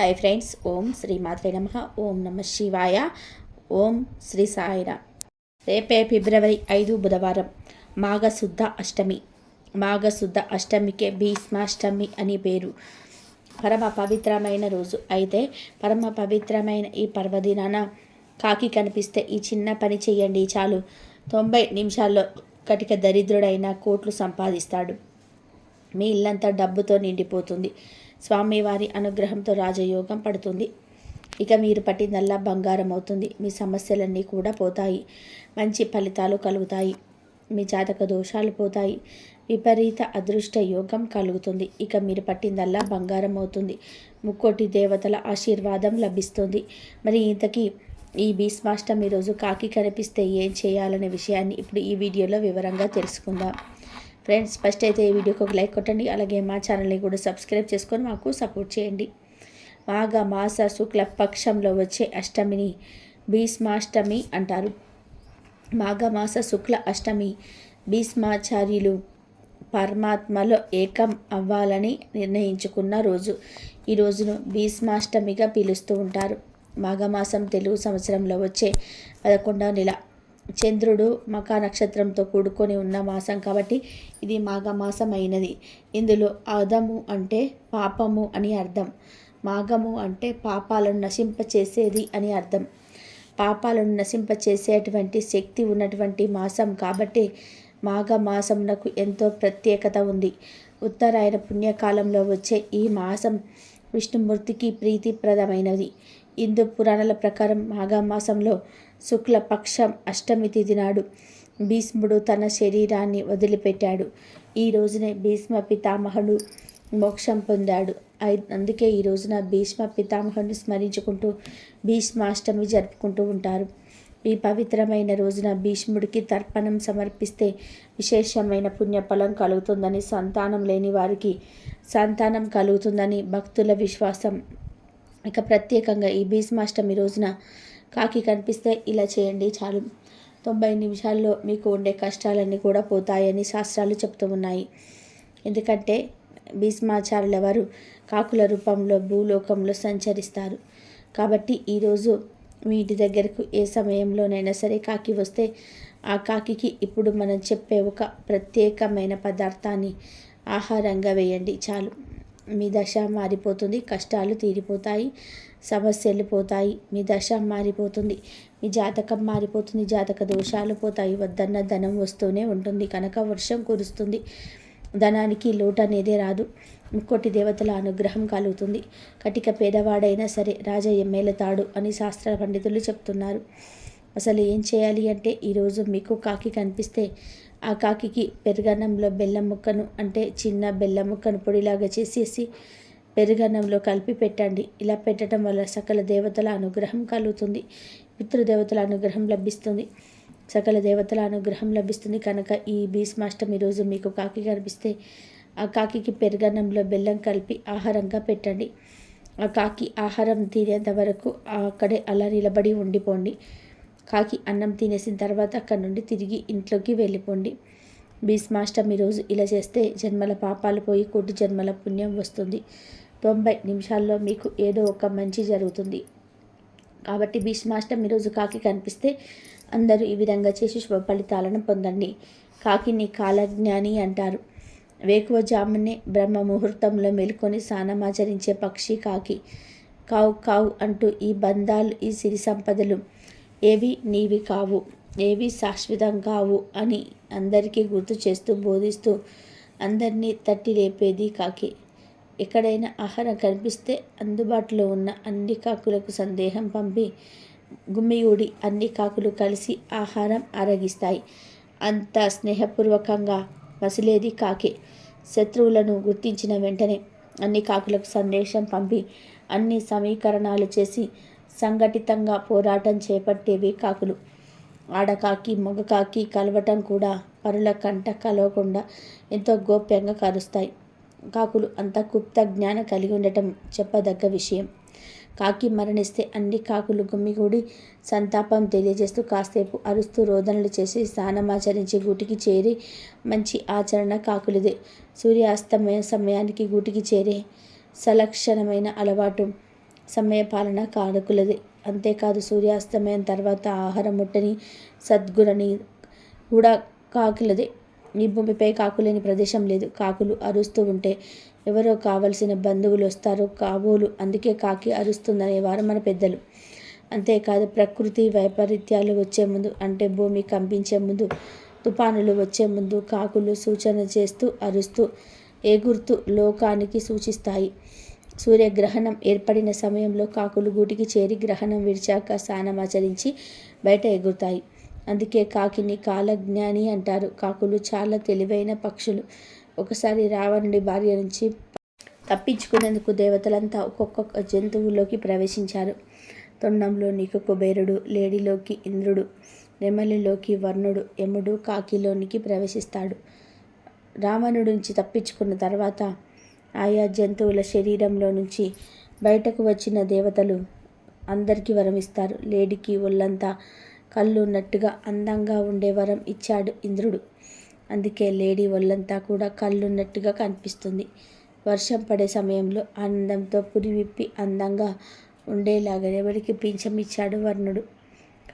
Hi friends ఓం శ్రీ మాత్రే నమ. ఓం నమ శివాయ. ఓం శ్రీ సాయిరా రేపే ఫిబ్రవరి ఐదు బుధవారం మాఘశుద్ధ అష్టమి. మాఘశుద్ధ అష్టమికే భీష్మాష్టమి అని పేరు. పరమ పవిత్రమైన రోజు. అయితే పరమ పవిత్రమైన ఈ పర్వదినాన కాకి కనిపిస్తే ఈ చిన్న పని చేయండి చాలు. తొంభై నిమిషాల్లో కటిక దరిద్రుడైన కోట్లు సంపాదిస్తాడు. మీ ఇల్లంతా డబ్బుతో నిండిపోతుంది. స్వామివారి అనుగ్రహంతో రాజయోగం పడుతుంది. ఇక మీరు పట్టిందల్లా బంగారం అవుతుంది మీ సమస్యలన్నీ కూడా పోతాయి. మంచి ఫలితాలు కలుగుతాయి. మీ జాతక దోషాలు పోతాయి. విపరీత అదృష్ట యోగం కలుగుతుంది. ఇక మీరు పట్టిందల్లా బంగారం అవుతుంది ముక్కోటి దేవతల ఆశీర్వాదం లభిస్తుంది. మరి ఇంతకీ ఈ భీష్మాష్టమి రోజు కాకి కనిపిస్తే ఏం చేయాలనే విషయాన్ని ఇప్పుడు ఈ వీడియోలో వివరంగా తెలుసుకుందాం. ఫ్రెండ్స్ ఫస్ట్ అయితే ఈ వీడియోకి ఒక లైక్ కొట్టండి. అలాగే మా ఛానల్ని కూడా సబ్స్క్రైబ్ చేసుకొని మాకు సపోర్ట్ చేయండి. మాఘ మాస శుక్ల పక్షంలో వచ్చే అష్టమిని భీష్మాష్టమి అంటారు. మాఘమాస శుక్ల అష్టమి భీష్మాచార్యులు పరమాత్మలో ఏకం అవ్వాలని నిర్ణయించుకున్న రోజు. ఈ రోజును భీష్మాష్టమిగా పిలుస్తూ ఉంటారు. మాఘమాసం తెలుగు సంవత్సరంలో వచ్చే పదకొండవ నెల. చంద్రుడు మకా నక్షత్రంతో కూడుకొని ఉన్న మాసం కాబట్టి ఇది మాఘమాసం అయినది ఇందులో అదము అంటే పాపము అని అర్థం. మాఘము అంటే పాపాలను నశింపచేసేది అని అర్థం. పాపాలను నశింపచేసేటువంటి శక్తి ఉన్నటువంటి మాసం కాబట్టి మాఘమాసమునకు ఎంతో ప్రత్యేకత ఉంది. ఉత్తరాయణ పుణ్యకాలంలో వచ్చే ఈ మాసం విష్ణుమూర్తికి ప్రీతిప్రదమైనది. హిందూ పురాణాల ప్రకారం మాఘమాసంలో శుక్లపక్షం అష్టమి తిథి నాడు భీష్ముడు తన శరీరాన్ని వదిలిపెట్టాడు. ఈ రోజునే భీష్మ పితామహుడు మోక్షం పొందాడు. అందుకే ఈ రోజున భీష్మ పితామహుడిని స్మరించుకుంటూ భీష్మాష్టమి జరుపుకుంటూ ఉంటారు. ఈ పవిత్రమైన రోజున భీష్ముడికి తర్పణం సమర్పిస్తే విశేషమైన పుణ్యఫలం కలుగుతుందని సంతానం లేని వారికి సంతానం కలుగుతుందని భక్తుల విశ్వాసం ఇక ప్రత్యేకంగా ఈ భీష్మాష్టమి రోజున కాకి కనిపిస్తే ఇలా చేయండి చాలు. తొంభై నిమిషాల్లో మీకు ఉండే కష్టాలన్నీ కూడా పోతాయని శాస్త్రాలు చెప్తూ ఉన్నాయి. ఎందుకంటే భీష్మాచార్యుల వారు కాకుల రూపంలో భూలోకంలో సంచరిస్తారు. కాబట్టి ఈరోజు మీ ఇంటి దగ్గరకు ఏ సమయంలోనైనా సరే కాకి వస్తే ఆ కాకికి ఇప్పుడు మనం చెప్పే ఒక ప్రత్యేకమైన పదార్థాన్ని ఆహారంగా వేయండి చాలు. మీ దశ మారిపోతుంది కష్టాలు తీరిపోతాయి సమస్యలు పోతాయి మీ దశ మారిపోతుంది మీ జాతకం మారిపోతుంది జాతక దోషాలు పోతాయి వద్దన్న ధనం వస్తూనే ఉంటుంది కనుక వర్షం కురుస్తుంది ధనానికి లోటు అనేది రాదు ముక్కోటి దేవతల అనుగ్రహం కలుగుతుంది కటిక పేదవాడైనా సరే రాజా ఎమ్మెలతాడు అని శాస్త్ర పండితులు చెప్తున్నారు. అసలు ఏం చేయాలి అంటే ఈరోజు మీకు కాకి కనిపిస్తే ఆ కాకికి పెరుగన్నంలో బెల్లం ముక్కను అంటే చిన్న బెల్లం ముక్కను పొడిలాగా చేసేసి పెరుగన్నంలో కలిపి పెట్టండి. ఇలా పెట్టడం వల్ల సకల దేవతల అనుగ్రహం కలుగుతుంది. పితృదేవతల అనుగ్రహం లభిస్తుంది. సకల దేవతల అనుగ్రహం లభిస్తుంది. కనుక ఈ భీష్మాష్టమి రోజు మీకు కాకి కనిపిస్తే ఆ కాకికి పెరుగన్నంలో బెల్లం కలిపి ఆహారంగా పెట్టండి. ఆ కాకి ఆహారం తినేంత వరకు అక్కడే అలా నిలబడి ఉండిపోండి. కాకి అన్నం తినేసిన తర్వాత అక్కడి నుండి తిరిగి ఇంట్లోకి వెళ్ళిపోండి. భీష్మాష్టమి రోజు ఇలా చేస్తే జన్మల పాపాలు పోయి కోటి జన్మల పుణ్యం వస్తుంది. తొంభై నిమిషాల్లో మీకు ఏదో ఒక మంచి జరుగుతుంది. కాబట్టి భీష్మాష్టమి రోజు కాకి కనిపిస్తే అందరూ ఈ విధంగా చేసి శుభ ఫలితాలను పొందండి. కాకిని కాలజ్ఞాని అంటారు. వేకువజామునే బ్రహ్మ ముహూర్తంలో మేల్కొని స్నానమాచరించే పక్షి కాకి. కావు కావు అంటూ ఈ బంధాలు ఈ సిరి సంపదలు ఏవి నీవి కావు ఏవి శాశ్వతం కావు అని అందరికీ గుర్తు చేస్తూ బోధిస్తూ అందరినీ తట్టి లేపేది కాకి. ఎక్కడైనా ఆహారం కనిపిస్తే అందుబాటులో ఉన్న అన్ని కాకులకు సందేహం పంపి గుమ్మియూడి అన్ని కాకులు కలిసి ఆహారం అరగిస్తాయి అంత స్నేహపూర్వకంగా వసిలేది కాకే. శత్రువులను గుర్తించిన వెంటనే అన్ని కాకులకు సందేశం పంపి అన్ని సమీకరణాలు చేసి సంఘటితంగా పోరాటం చేపట్టేవి కాకులు ఆడకాకి మగకాకి కలవటం కూడా పరుల కంట కలవకుండా ఎంతో గోప్యంగా కరుస్తాయి. కాకులు అంత గుప్త జ్ఞానం కలిగి ఉండటం చెప్పదగ్గ విషయం. కాకి మరణిస్తే అన్ని కాకులు గుమ్మిగూడి సంతాపం తెలియజేస్తూ కాసేపు అరుస్తూ రోదనలు చేసి స్నానమాచరించి గూటికి చేరి మంచి ఆచరణ కాకులదే. సూర్యాస్తమయ సమయానికి గూటికి చేరే సలక్షణమైన అలవాటు. సమయపాలన కారకులది అంతేకాదు సూర్యాస్తమయం తర్వాత ఆహారం ముట్టని సద్గుణని కూడా కాకులదే. ఈ భూమిపై కాకులేని ప్రదేశం లేదు. కాకులు అరుస్తూ ఉంటే ఎవరో కావలసిన బంధువులు వస్తారు. కాబోలు అందుకే కాకి అరుస్తుందనేవారు మన పెద్దలు. అంతేకాదు ప్రకృతి వైపరీత్యాలు వచ్చే ముందు అంటే భూమి కంపించే ముందు తుఫానులు వచ్చే ముందు కాకులు సూచన చేస్తూ అరుస్తూ ఎగురుతూ లోకానికి సూచిస్తాయి. సూర్యగ్రహణం ఏర్పడిన సమయంలో కాకులు గూటికి చేరి గ్రహణం విడిచాక స్నానమాచరించి బయట ఎగురుతాయి. అందుకే కాకిని కాలజ్ఞాని అంటారు. కాకులు చాలా తెలివైన పక్షులు. ఒకసారి రావణుడి భార్య నుంచి తప్పించుకునేందుకు దేవతలంతా ఒక్కొక్క జంతువులోకి ప్రవేశించారు. తొండంలోనికి కుబేరుడు లేడిలోకి ఇంద్రుడు నెమలిలోకి వర్ణుడు యముడు కాకిలోనికి ప్రవేశిస్తాడు. రావణుడి నుంచి తప్పించుకున్న తర్వాత ఆయా జంతువుల శరీరంలో నుంచి బయటకు వచ్చిన దేవతలు అందరికీ వరం ఇస్తారు. లేడికి ఒళ్ళంతా కళ్ళు ఉన్నట్టుగా అందంగా ఉండే వరం ఇచ్చాడు ఇంద్రుడు. అందుకే లేడీ ఒళ్ళంతా కూడా కళ్ళున్నట్టుగా కనిపిస్తుంది. వర్షం పడే సమయంలో ఆనందంతో పురి విప్పి అందంగా ఉండేలాగా ఎవరికి పింఛం ఇచ్చాడు వర్ణుడు.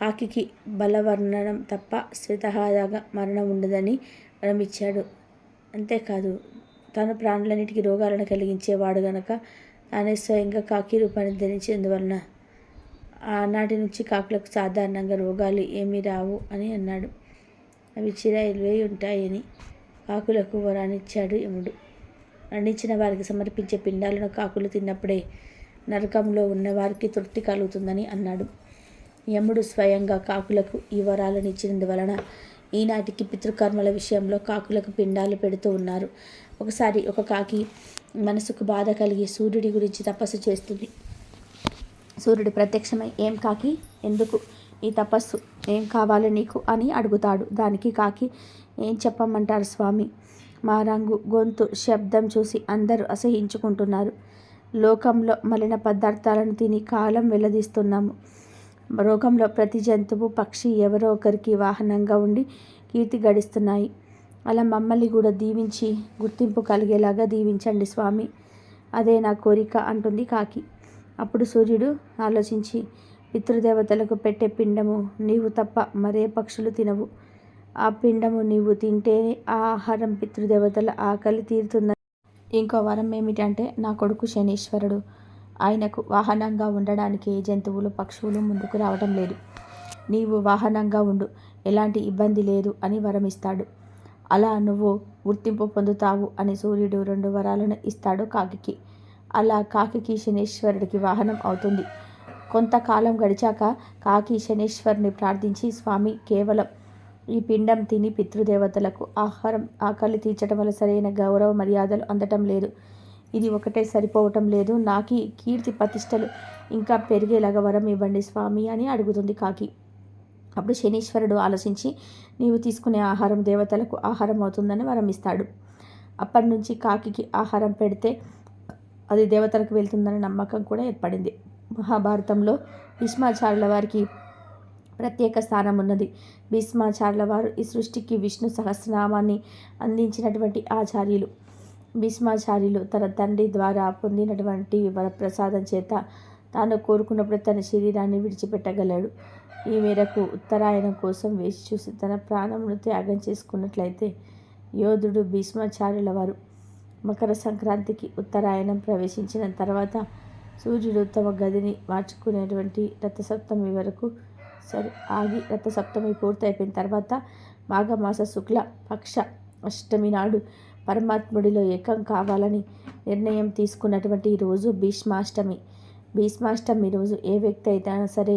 కాకికి బలవర్ణనం తప్ప స్వతహాగా మరణం ఉండదని వరమిచ్చాడు. అంతేకాదు తను ప్రాణులన్నిటికీ రోగాలను కలిగించేవాడు గనక తానే స్వయంగా కాకి రూపాన్ని ధరించేందువలన ఆనాటి నుంచి కాకులకు సాధారణంగా రోగాలు ఏమీ రావు అని అన్నాడు. అవి చిరాయిలే ఉంటాయని కాకులకు వరానిచ్చాడు యముడు. మరణించిన వారికి సమర్పించే పిండాలను కాకులు తిన్నప్పుడే నరకంలో ఉన్న వారికి తృప్తి కలుగుతుందని అన్నాడు. యముడు స్వయంగా కాకులకు ఈ వరాలను ఇచ్చినందువలన ఈనాటికి పితృకర్మల విషయంలో కాకులకు పిండాలు పెడుతూ ఉన్నారు. ఒకసారి ఒక కాకి మనసుకు బాధ కలిగి సూర్యుడి గురించి తపస్సు చేస్తుంది. సూర్యుడు ప్రత్యక్షమై ఏం కాకి? ఎందుకు ఈ తపస్సు? ఏం కావాలి నీకు? అని అడుగుతాడు. దానికి కాకి ఏం చెప్పమంటారు స్వామి? మా రంగు గొంతు శబ్దం చూసి అందరూ అసహించుకుంటున్నారు. లోకంలో మలిన పదార్థాలను తిని కాలం వెల్లదీస్తున్నాము రోగంలో ప్రతి జంతువు పక్షి ఎవరో ఒకరికి వాహనంగా ఉండి కీర్తి గడిస్తున్నాయి. అలా మమ్మల్ని కూడా దీవించి గుర్తింపు కలిగేలాగా దీవించండి స్వామి. అదే నా కోరిక అంటుంది కాకి. అప్పుడు సూర్యుడు ఆలోచించి పితృదేవతలకు పెట్టే పిండము నీవు తప్ప మరే పక్షులు తినవు. ఆ పిండము నీవు తింటే ఆ ఆహారం పితృదేవతల ఆకలి తీరుతుందని. ఇంకో వరం ఏమిటంటే నా కొడుకు శనీశ్వరుడు. ఆయనకు వాహనంగా ఉండడానికి ఏ జంతువులు పక్షువులు ముందుకు రావటం లేదు. నీవు వాహనంగా ఉండు ఎలాంటి ఇబ్బంది లేదు అని వరమిస్తాడు. అలా నువ్వు గుర్తింపు పొందుతావు అని సూర్యుడు రెండు వరాలను ఇస్తాడు కాకికి. అలా కాకికి శనీశ్వరుడికి వాహనం అవుతుంది. కొంతకాలం గడిచాక కాకి శనీశ్వరుని ప్రార్థించి స్వామి కేవలం ఈ పిండం తిని పితృదేవతలకు ఆహారం ఆకలి తీర్చడం వల్ల సరైన గౌరవ మర్యాదలు అందటం లేదు. ఇది ఒకటే సరిపోవటం లేదు. నాకి కీర్తి ప్రతిష్టలు ఇంకా పెరిగేలాగా వరం ఇవ్వండి స్వామి అని అడుగుతుంది కాకి. అప్పుడు శనీశ్వరుడు ఆలోచించి నీవు తీసుకునే ఆహారం దేవతలకు ఆహారం అవుతుందని వరం ఇస్తాడు అప్పటి నుంచి కాకికి ఆహారం పెడితే అది దేవతలకు వెళ్తుందనే నమ్మకం కూడా ఏర్పడింది. మహాభారతంలో భీష్మాచార్యుల వారికి ప్రత్యేక స్థానం ఉన్నది. భీష్మాచార్యుల వారు ఈ సృష్టికి విష్ణు సహస్రనామాన్ని అందించినటువంటి ఆచార్యులు. భీష్మాచార్యులు తన తండ్రి ద్వారా పొందినటువంటి వరప్రసాదం చేత తాను కోరుకున్నప్పుడు తన శరీరాన్ని విడిచిపెట్టగలడు. ఈ మేరకు ఉత్తరాయణం కోసం వేచి చూసి తన ప్రాణమును త్యాగం చేసుకున్నట్లయితే యోధుడు భీష్మాచార్యుల వారు మకర సంక్రాంతికి ఉత్తరాయణం ప్రవేశించిన తర్వాత సూర్యుడు తమ గదిని మార్చుకునేటువంటి రథసప్తమి వరకు సరే ఆగి రథసప్తమి పూర్తయిపోయిన తర్వాత మాఘమాస శుక్ల పక్ష అష్టమి నాడు పరమాత్ముడిలో ఏకం కావాలని నిర్ణయం తీసుకున్నటువంటి రోజు భీష్మాష్టమి. భీష్మాష్టమి రోజు ఏ వ్యక్తి అయితే సరే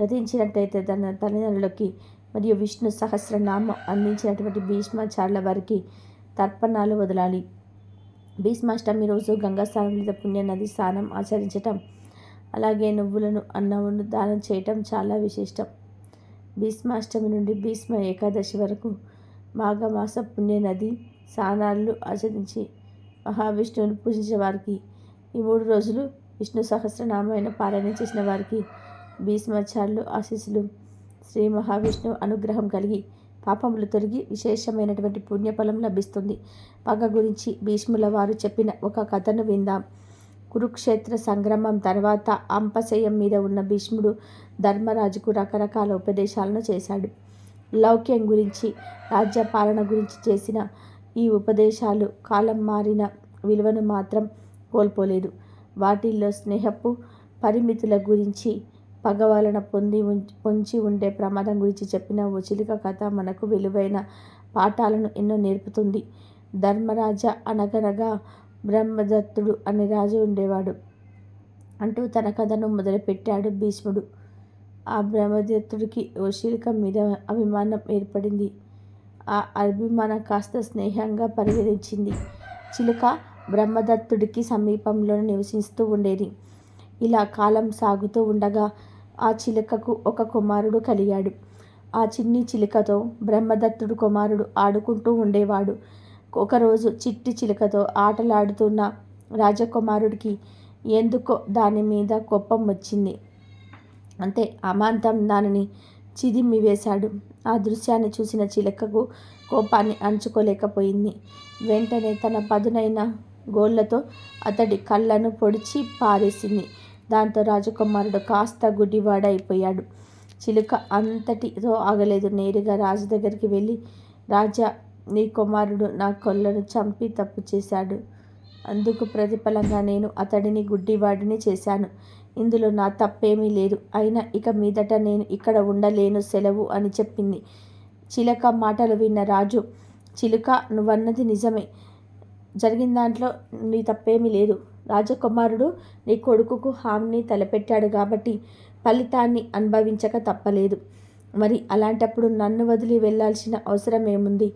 గతించినట్టయితే తన తల్లిదండ్రులకి మరియు విష్ణు సహస్రనామం అందించినటువంటి భీష్మాచార్యుల వారికి తర్పణాలు వదలాలి. భీష్మాష్టమి రోజు గంగా స్నానం లేదా పుణ్య నది స్నానం ఆచరించటం అలాగే నువ్వులను అన్నమును దానం చేయటం చాలా విశిష్టం భీష్మాష్టమి నుండి భీష్మ ఏకాదశి వరకు మాఘమాస పుణ్య నది స్నానాలు ఆచరించి మహావిష్ణువుని పూజించే వారికి ఈ మూడు రోజులు విష్ణు సహస్రనామైన పారాయణ చేసిన వారికి భీష్మాచార్యులు ఆశీస్సులు శ్రీ మహావిష్ణువు అనుగ్రహం కలిగి పాపములు తొలగి విశేషమైనటువంటి పుణ్యఫలం లభిస్తుంది. పగ గురించి భీష్ముల వారు చెప్పిన ఒక కథను విందాం. కురుక్షేత్ర సంగ్రమం తర్వాత అంపశయం మీద ఉన్న భీష్ముడు ధర్మరాజుకు రకరకాల ఉపదేశాలను చేశాడు. లౌక్యం గురించి రాజ్యపాలన గురించి చేసిన ఈ ఉపదేశాలు కాలం మారిన విలువను మాత్రం కోల్పోలేదు. వాటిల్లో స్నేహపు పరిమితుల గురించి పగవలన పొంది పొంచి ఉండే ప్రమాదం గురించి చెప్పిన ఓ చిలుక కథ మనకు విలువైన పాఠాలను ఎన్నో నేర్పుతుంది. ధర్మరాజ అనగనగా బ్రహ్మదత్తుడు అనే రాజు ఉండేవాడు. అంటూ తన కథను మొదలుపెట్టాడు భీష్ముడు. ఆ బ్రహ్మదత్తుడికి ఓ శిల్కం మీద అభిమానం ఏర్పడింది. ఆ అభిమానం కాస్త స్నేహంగా పరిగణించింది. చిలుక బ్రహ్మదత్తుడికి సమీపంలో నివసిస్తూ ఉండేది. ఇలా కాలం సాగుతూ ఉండగా ఆ చిలుకకు ఒక కుమారుడు కలిగాడు. ఆ చిన్ని చిలుకతో బ్రహ్మదత్తుడు కుమారుడు ఆడుకుంటూ ఉండేవాడు. ఒకరోజు చిట్టి చిలుకతో ఆటలాడుతున్న రాజకుమారుడికి ఎందుకో దాని మీద కోపం వచ్చింది. అంతే అమాంతం దానిని చిదిమి వేశాడు ఆ దృశ్యాన్ని చూసిన చిలకకు కోపాన్ని అంచుకోలేకపోయింది. వెంటనే తన పదునైన గోళ్ళతో అతడి కళ్ళను పొడిచి పారేసింది. దాంతో రాజకుమారుడు కాస్త గుడ్డివాడైపోయాడు. చిలుక అంతటితో ఆగలేదు. నేరుగా రాజు దగ్గరికి వెళ్ళి రాజా నీ కుమారుడు నా కొల్లను చంపి తప్పు చేశాడు. అందుకు ప్రతిఫలంగా నేను అతడిని గుడ్డివాడిని చేశాను. ఇందులో నా తప్పేమీ లేదు. అయినా ఇక మీదట నేను ఇక్కడ ఉండలేను సెలవు అని చెప్పింది. చిలక మాటలు విన్న రాజు చిలుక నువ్వన్నది నిజమే. జరిగిన దాంట్లో నీ తప్పేమీ లేదు. రాజకుమారుడు నీ కొడుకుకు హామీని తలపెట్టాడు కాబట్టి ఫలితాన్ని అనుభవించక తప్పలేదు. మరి అలాంటప్పుడు నన్ను వదిలి వెళ్ళాల్సిన అవసరం ఏముంది?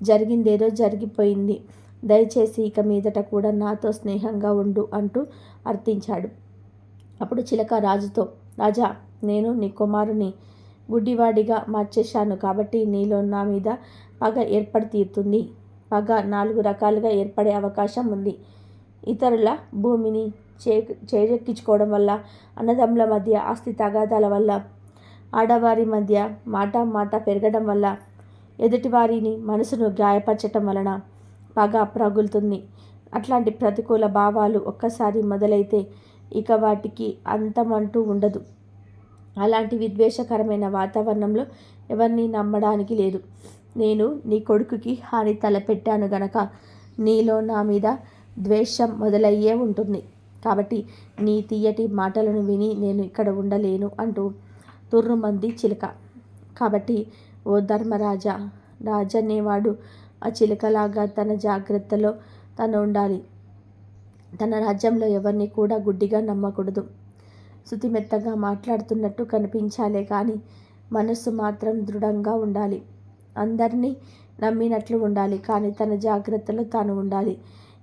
జరిగిందేదో జరిగిపోయింది. దయచేసి ఇక మీదట కూడా నాతో స్నేహంగా ఉండు అంటూ అర్థించాడు. అప్పుడు చిలక రాజుతో రాజా నేను నీ కుమారుని గుడ్డివాడిగా మార్చేశాను కాబట్టి నీలో నా మీద పగ ఏర్పడి తీరుతుంది. పగ నాలుగు రకాలుగా ఏర్పడే అవకాశం ఉంది. ఇతరుల భూమిని చే చేజెక్కించుకోవడం వల్ల అన్నదమ్ముల మధ్య ఆస్తి తగాదాల వల్ల ఆడవారి మధ్య మాట మాట పెరగడం వల్ల ఎదుటివారిని మనసును గాయపరచటం వలన పగ ప్రగులుతుంది. అట్లాంటి ప్రతికూల భావాలు ఒక్కసారి మొదలైతే ఇక వాటికి అంతమంటూ ఉండదు. అలాంటి విద్వేషకరమైన వాతావరణంలో ఎవరిని నమ్మడానికి లేదు. నేను నీ కొడుకుకి హాని తలపెట్టాను గనక నీలో నా మీద ద్వేషం మొదలయ్యే ఉంటుంది. కాబట్టి నీ తీయటి మాటలను విని నేను ఇక్కడ ఉండలేను అంటూ తుర్రుమంది చిలుక. కాబట్టి ఓ ధర్మరాజా రాజనేవాడు ఆ చిలుకలాగా తన జాగ్రత్తలో తను ఉండాలి. తన రాజ్యంలో ఎవరిని కూడా గుడ్డిగా నమ్మకూడదు. శుతిమెత్తగా మాట్లాడుతున్నట్టు కనిపించాలే కానీ మనస్సు మాత్రం దృఢంగా ఉండాలి. అందరినీ నమ్మినట్లు ఉండాలి కానీ తన జాగ్రత్తలో తాను ఉండాలి.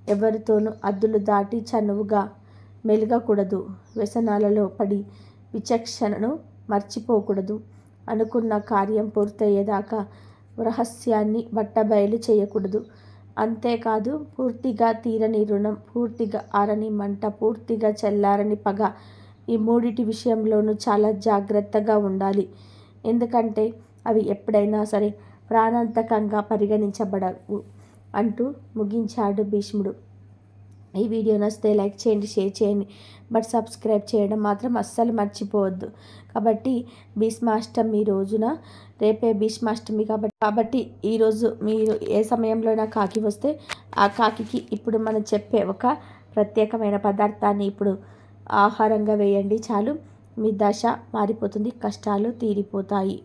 ఎవరితోనూ అద్దులు దాటి చనువుగా మెలగకూడదు. వ్యసనాలలో పడి విచక్షణను మర్చిపోకూడదు. అనుకున్న కార్యం పూర్తయ్యేదాకా రహస్యాన్ని బట్టబయలు చేయకూడదు. అంతేకాదు పూర్తిగా తీరని రుణం పూర్తిగా ఆరని మంట పూర్తిగా చల్లారని పగ ఈ మూడిటి విషయంలోనూ చాలా జాగ్రత్తగా ఉండాలి. ఎందుకంటే అవి ఎప్పుడైనా సరే ప్రాణాంతకంగా పరిగణించబడవు అంటూ ముగించాడు భీష్ముడు. ఈ వీడియో నచ్చితే లైక్ చేయండి షేర్ చేయండి బట్ సబ్స్క్రైబ్ చేయడం మాత్రం అస్సలు మర్చిపోవద్దు. కాబట్టి భీష్మాష్టమి రోజున రేపే భీష్మాష్టమి కాబట్టి కాబట్టి ఈరోజు మీరు ఏ సమయంలోనా కాకి వస్తే ఆ కాకికి ఇప్పుడు మనం చెప్పే ఒక ప్రత్యేకమైన పదార్థాన్ని ఇప్పుడు ఆహారంగా వేయండి. చాలు. మీ దశ మారిపోతుంది కష్టాలు తీరిపోతాయి.